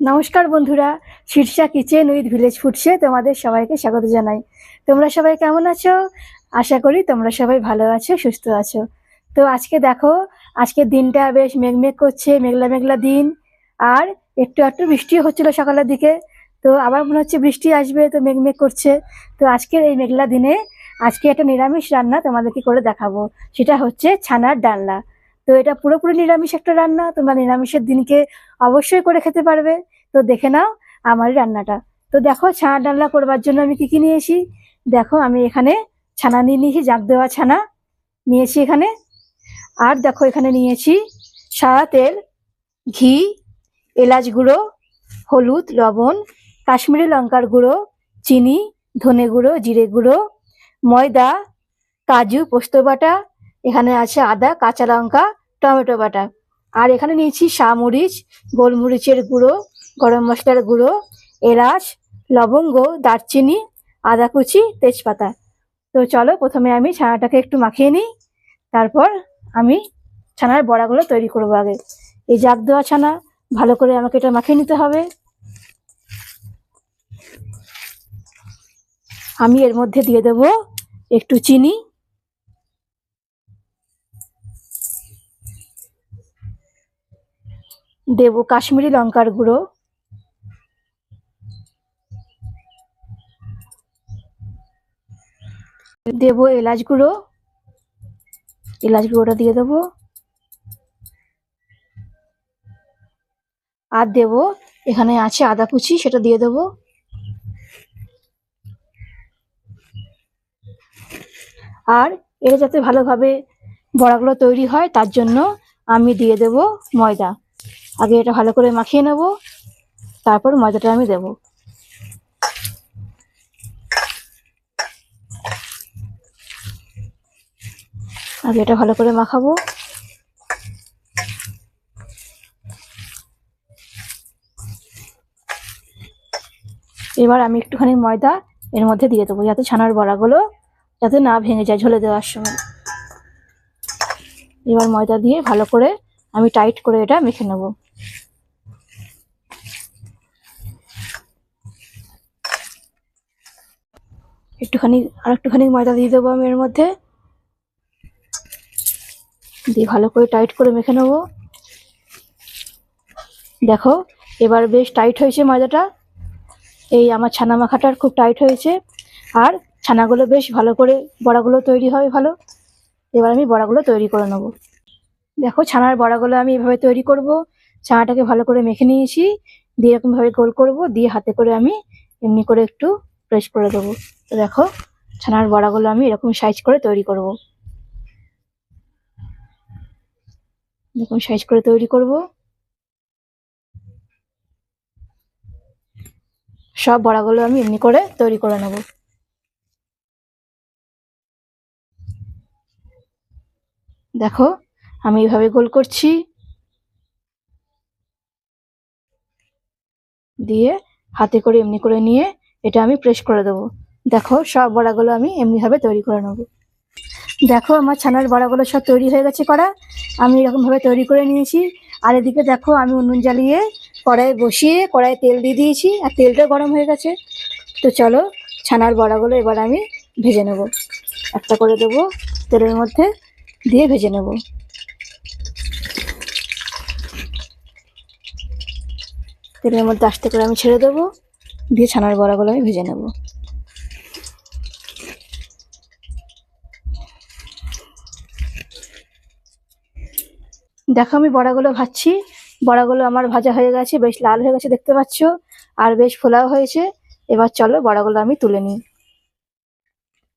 নমস্কার বন্ধুরা, Shirsha kitchen with village ফুডসে তোমাদের সবাইকে স্বাগত জানাই। তোমরা সবাই কেমন আছো? আশা করি তোমরা সবাই ভালো আছো, সুস্থ আছো। তো আজকে দেখো, আজকের দিনটা বেশ মেঘমেঘ করছে, মেঘলা মেঘলা দিন। আর একটু একটু বৃষ্টিও হচ্ছিল সকালের দিকে, তো আবার মনে হচ্ছে বৃষ্টি আসবে, তো মেঘমেঘ করছে। তো আজকের এই মেঘলা দিনে আজকে একটা নিরামিষ রান্না তোমাদেরকে করে দেখাবো। সেটা হচ্ছে ছানার ডালনা। তো এটা পুরোপুরি নিরামিষ একটা রান্না, তোমরা নিরামিষের দিনকে অবশ্যই করে খেতে পারবে। তো দেখে নাও আমার রান্নাটা। তো দেখো ছানা ডালনা করবার জন্য আমি কি কি নিয়েছি? দেখো, আমি এখানে ছানা নিয়ে নিয়েছি, জাগ দেওয়া ছানা নিয়েছি এখানে। আর দেখো, এখানে নিয়েছি সাদা তেল, ঘি, এলাচ গুঁড়ো, হলুদ, লবণ, কাশ্মীরি লঙ্কার গুঁড়ো, চিনি, ধনে গুঁড়ো, জিরে গুঁড়ো, ময়দা, কাজু, পোস্ত বাটা, এখানে আছে আদা, কাঁচা লঙ্কা, টমেটো বাটা। আর এখানে নিয়েছি শামরিচ গোলমরিচের গুঁড়ো গরম মশলার গুঁড়ো, এলাচ, লবঙ্গ, দারচিনি আদা কুচি তেজপাতা। তো চলো প্রথমে আমি ছানাটাকে একটু মাখিয়ে নিই। তারপর আমি ছানার বড়াগুলো তৈরি করব আগে। এই জাগ দেওয়া ছানা, ভালো করে আমাকে এটা মাখিয়ে নিতে হবে। আমি এর মধ্যে দিয়ে দেব একটু চিনি। দেব কাশ্মীরি লঙ্কার গুঁড়ো। দেব এলাচ গুঁড়ো। এলাচ গুঁড়োটা দিয়ে দেবো। আর দেব, এখানে আছে আদা কুচি, সেটা দিয়ে দেবো। আর এটা যাতে ভালোভাবে বড়াগুলো তৈরি হয়, তার জন্য আমি দিয়ে দেব ময়দা। আগে এটা ভালো করে মাখিয়ে নেব, তারপর ময়দাটা আমি দেব। আগে এটা ভালো করে মাখাবো। এবার আমি একটুখানি ময়দা এর মধ্যে দিয়ে দেবো, যাতে ছানার বড়াগুলো যাতে না ভেঙে যায় ঝোলে দেওয়ার সময়। এবার ময়দা দিয়ে ভালো করে আমি টাইট করে এটা মেখে নেব। একটুখানি আর একটুখানি ময়দা দিয়ে দেবো আমি এর মধ্যে। দিয়ে ভালো করে টাইট করে মেখে নেব। দেখো, এবার বেশ টাইট হয়েছে ময়দাটা। এই আমার ছানা মাখাটার খুব টাইট হয়েছে। আর ছানাগুলো বেশ ভালো করে বড়াগুলো তৈরি হবে ভালো। এবার আমি বড়াগুলো তৈরি করে নেব। দেখো, ছানার বড়াগুলো আমি এভাবে তৈরি করব। ছানাটাকে ভালো করে মেখে নিয়েছি। দিয়ে এরকমভাবে গোল করব। দিয়ে হাতে করে আমি এমনি করে একটু প্রেস করে দেবো। দেখো, ছানার বড়াগুলো আমি এরকম সাইজ করে তৈরি করব। এরকম সাইজ করে তৈরি করব। সব বড়াগুলো আমি এমনি করে তৈরি করে নেব। দেখো, আমি এইভাবে গোল করছি। দিয়ে হাতে করে এমনি করে নিয়ে এটা আমি প্রেস করে দেবো। দেখো, সব বড়াগুলো আমি এমনিভাবে তৈরি করে নেব। দেখো আমার ছানার বড়াগুলো সব তৈরি হয়ে গেছে করা আমি এরকমভাবে তৈরি করে নিয়েছি। আর এদিকে দেখো আমি উনুন জ্বালিয়ে কড়াই বসিয়ে কড়াই তেল দিয়ে দিয়েছি। আর তেলটা গরম হয়ে গেছে। তো চলো ছানার বড়াগুলো এবার আমি ভেজে নেব। একটা করে দেবো তেলের মধ্যে, দিয়ে ভেজে নেব। তেলের মধ্যে আস্তে করে আমি ছেড়ে দেবো। দিয়ে ছানার বড়াগুলো আমি ভেজে নেব। দেখো আমি বড়াগুলো ভাজছি। বড়াগুলো আমার ভাজা হয়ে গেছে, বেশ লাল হয়ে গেছে দেখতে পাচ্ছ, আর বেশ ফোলাও হয়েছে। এবার চলো বড়াগুলো আমি তুলে নিই।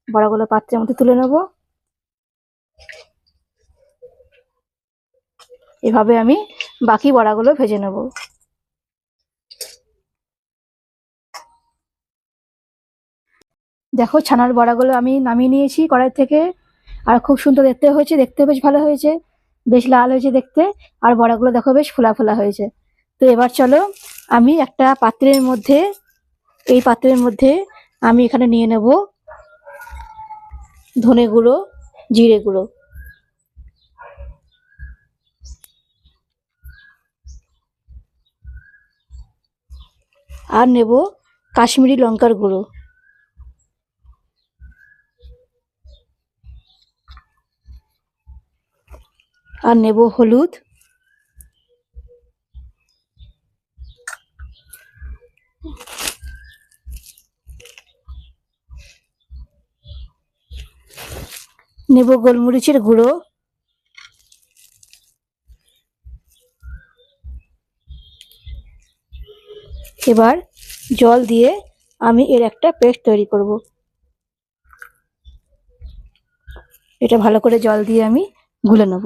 বড়াগুলো পাত্রের মধ্যে তুলে নেব। এভাবে আমি বাকি বড়াগুলো ভেজে নেব। দেখো ছানার বড়াগুলো আমি নামিয়ে নিয়েছি কড়াই থেকে। আর খুব সুন্দর দেখতে হয়েছে, দেখতে বেশ ভালো হয়েছে। বেশ লাল হয়েছে দেখতে, আর বড়াগুলো দেখো বেশ ফোলা ফোলা হয়েছে। তো এবার চলো আমি একটা পাত্রের মধ্যে, এই পাত্রের মধ্যে আমি এখানে নিয়ে নেব ধনে গুঁড়ো, জিরে গুঁড়ো। আর নেব কাশ্মীরি লঙ্কার গুঁড়ো। আর নেব হলুদ। নেব গোলমরিচের গুঁড়ো। এবার জল দিয়ে আমি এর একটা পেস্ট তৈরি করব। এটা ভালো করে জল দিয়ে আমি গুলে নেব।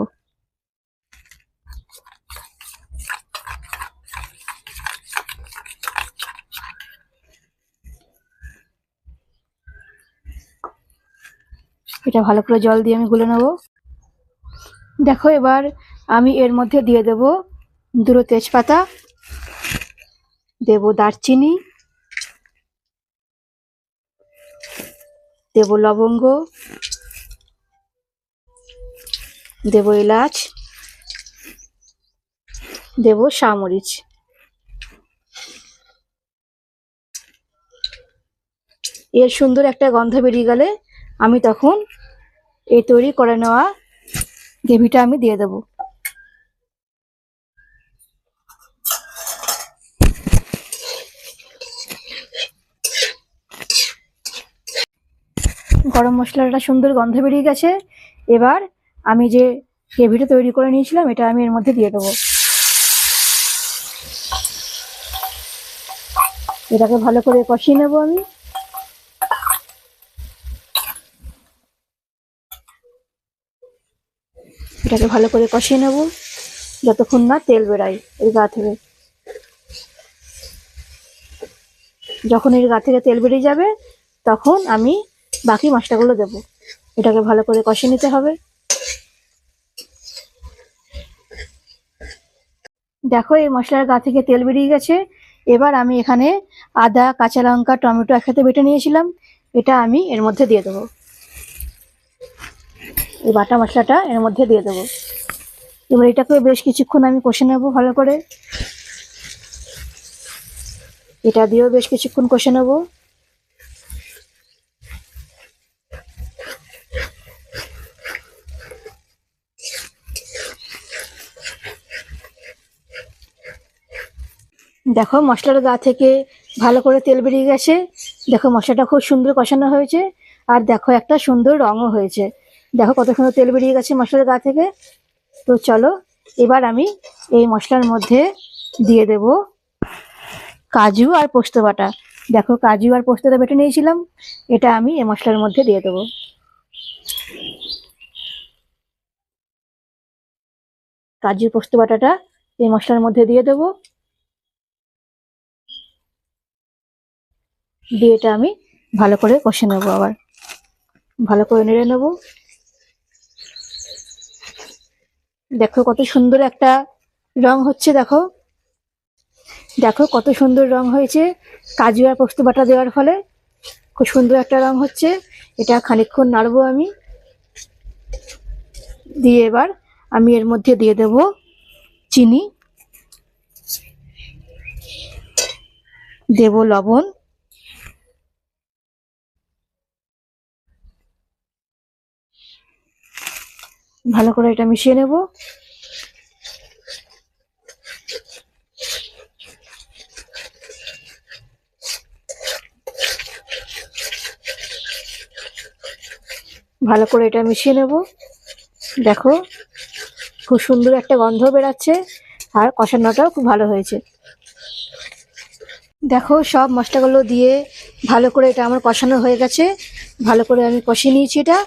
এটা ভালো করে জল দিয়ে আমি গুলে নেব। দেখো এবার আমি এর মধ্যে দিয়ে দেব দুটো তেজপাতা, দেব দারচিনি, দেব লবঙ্গ, দেব এলাচ, দেব সামরিচ এর সুন্দর একটা গন্ধ বেরিয়ে গেলে আমি তখন এই তৈরি করে নেওয়া গ্রেভিটা আমি দিয়ে দেবো। গরম মশলাটা সুন্দর গন্ধ বেরিয়ে গেছে। এবার আমি যে গ্রেভিটা তৈরি করে নিয়েছিলাম, এটা আমি এর মধ্যে দিয়ে দেবো। এটাকে ভালো করে কষিয়ে নেব আমি। এটাকে ভালো করে কষিয়ে নেব। যতক্ষণ না তেল বেরায় এর গা থেকে। যখন এর গা থেকে তেল বেরিয়ে যাবে, তখন আমি বাকি মশলাগুলো দেব। এটাকে ভালো করে কষিয়ে নিতে হবে। দেখো, এই মশলার গা থেকে তেল বেরিয়ে গেছে। এবার আমি এখানে আদা, কাঁচা লঙ্কা, টমেটো একসাথে বেটে নিয়েছিলাম। এটা আমি এর মধ্যে দিয়ে দেবো। এই বাটা মশলাটা এর মধ্যে দিয়ে দেবো। এবার এটাকে বেশ কিছুক্ষণ আমি কষে নেব ভালো করে। এটা দিয়েও বেশ কিছুক্ষণ কষে নেব। দেখো মশলার গা থেকে ভালো করে তেল বেরিয়ে গেছে। দেখো মশলাটা খুব সুন্দর কষানো হয়েছে। আর দেখো একটা সুন্দর রঙও হয়েছে। দেখো কত সুন্দর তেল বেরিয়ে গেছে মশলার গা থেকে। তো চলো, এবার আমি এই মশলার মধ্যে দিয়ে দেব কাজু আর পোস্ত বাটা। দেখো, কাজু আর পোস্তটা বেটে নিয়েছিলাম, এটা আমি এই মশলার মধ্যে দিয়ে দেবো। কাজু পোস্ত বাটাটা এই মশলার মধ্যে দিয়ে দেবো। দিয়ে এটা আমি ভালো করে কষে নেব আবার। ভালো করে নেড়ে নেব। দেখো কত সুন্দর একটা রং হচ্ছে, দেখো। দেখো কত সুন্দর রং হয়েছে। কাজু আর পোস্ত বাটা দেওয়ার ফলে খুব সুন্দর একটা রং হচ্ছে। এটা খানিকক্ষণ নাড়বো আমি। দিয়ে এবার আমি এর মধ্যে দিয়ে দেব চিনি। দেব লবণ। ভালো করে এটা মিশিয়ে নেব। ভালো করে এটা মিশিয়ে নেব। দেখো, খুব সুন্দর একটা গন্ধ বেরাচ্ছে আর কষানোটাও খুব ভালো হয়েছে। দেখো, সব মশলাগুলো দিয়ে ভালো করে এটা আমার কষানো হয়ে গেছে। ভালো করে আমি কষিয়ে নিয়েছি এটা।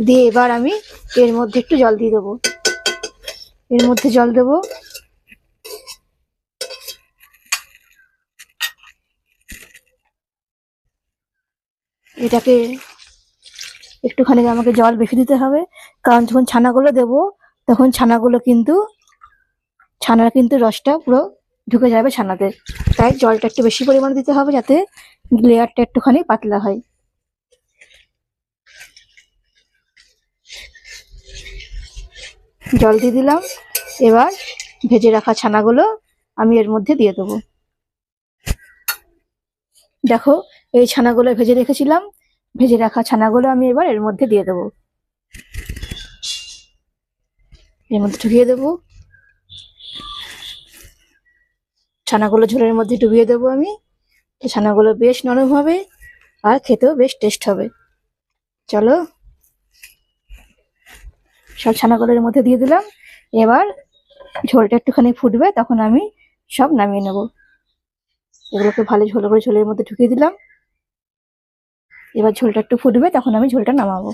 দিয়ে এবার আমি এর মধ্যে একটু জল দিয়ে দেবো। এর মধ্যে জল দেবো। এটাকে একটুখানি আমাকে জল বেশি দিতে হবে, কারণ যখন ছানাগুলো দেবো, তখন ছানাগুলো কিন্তু, ছানার কিন্তু রসটা পুরো ঢুকে যাবে ছানাতে তাই জলটা একটু বেশি পরিমাণে দিতে হবে যাতে লেয়ারটা একটুখানি পাতলা হয়। জল দিয়ে দিলাম। এবার ভেজে রাখা ছানাগুলো আমি এর মধ্যে দিয়ে দেবো। দেখো, এই ছানাগুলো ভেজে রেখেছিলাম। ভেজে রাখা ছানাগুলো আমি এবার এর মধ্যে দিয়ে দেবো। এর মধ্যে ঢুকিয়ে দেবো। ছানাগুলো ঝোলের মধ্যে ডুবিয়ে দেবো আমি। ছানাগুলো বেশ নরম হবে আর খেতেও বেশ টেস্ট হবে। চলো সব ছানাগুলোর মধ্যে দিয়ে দিলাম। এবার ঝোলটা একটুখানি ফুটবে, তখন আমি সব নামিয়ে নেব। এগুলোকে ভালো ঝোল করে ঝোলের মধ্যে ঢুকিয়ে দিলাম। এবার ঝোলটা একটু ফুটবে, তখন আমি ঝোলটা নামাবো।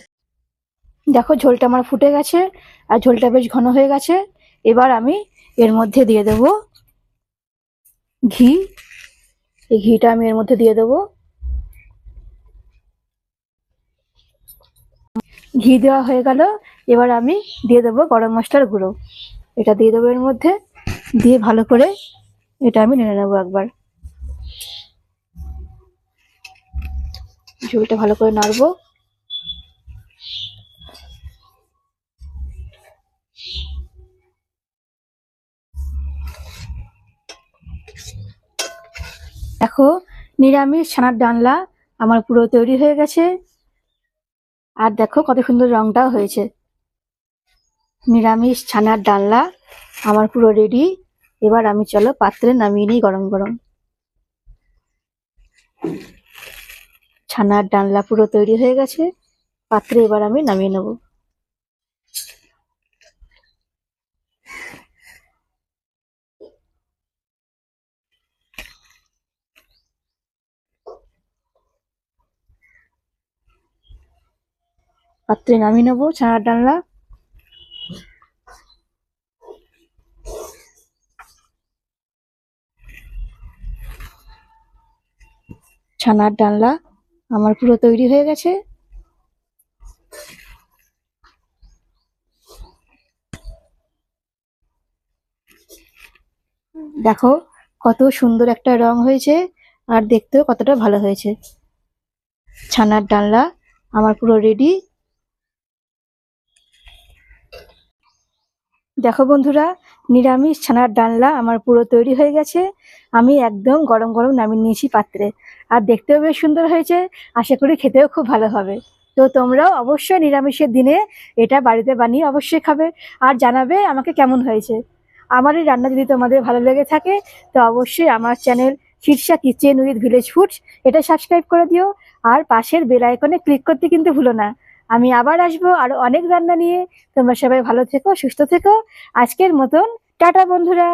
দেখো, ঝোলটা আমার ফুটে গেছে, আর ঝোলটা বেশ ঘন হয়ে গেছে। এবার আমি এর মধ্যে দিয়ে দেব ঘি। এই ঘিটা আমি এর মধ্যে দিয়ে দেবো। ঘি দেওয়া হয়ে গেল। এবার আমি দিয়ে দেবো গরম মশলার গুঁড়ো। এটা দিয়ে দেবো এর মধ্যে, দিয়ে ভালো করে এটা আমি নেড়ে নেব একবার। ঝোলটা ভালো করে নাড়বো। দেখো, নিরামিষ ছানার ডালনা আমার পুরো তৈরি হয়ে গেছে। আর দেখো কত সুন্দর রংটাও হয়েছে। নিরামিষ ছানার ডালনা, আমার পুরো রেডি এবার আমি চলো পাত্রে নামিয়ে নিই গরম গরম। ছানার ডালনা পুরো তৈরি হয়ে গেছে। পাত্রে এবার আমি নামিয়ে নেব। পাত্রে নামিয়ে নেব ছানার ডালনা। ছানার ডালনা আমার পুরো তৈরি হয়ে গেছে। দেখো, কত সুন্দর একটা রং হয়েছে আর দেখতেও কতটা ভালো হয়েছে। ছানার ডালনা আমার পুরো রেডি দেখো বন্ধুরা নিরামিষ ছানার ডালনা আমার পুরো তৈরি হয়ে গেছে। আমি একদম গরম গরম নামিয়ে নিয়েছি পাত্রে। আর দেখতেও বেশ সুন্দর হয়েছে। আশা করি খেতেও খুব ভালো হবে। তো তোমরাও অবশ্যই নিরামিষের দিনে এটা বাড়িতে বানিয়ে অবশ্যই খাবে। আর জানাবে আমাকে কেমন হয়েছে। আমার এই রান্না যদি তোমাদের ভালো লেগে থাকে, তো অবশ্যই আমার channel Shirsha kitchen with village foods এটা সাবস্ক্রাইব করে দিও। আর পাশের বেল আইকনে ক্লিক করতে কিন্তু ভুলো না। আমি আবার আসব আর অনেক রান্না নিয়ে। তোমরা সবাই ভালো থেকো, সুস্থ থেকো। আজকের মতন, টাটা বন্ধুরা।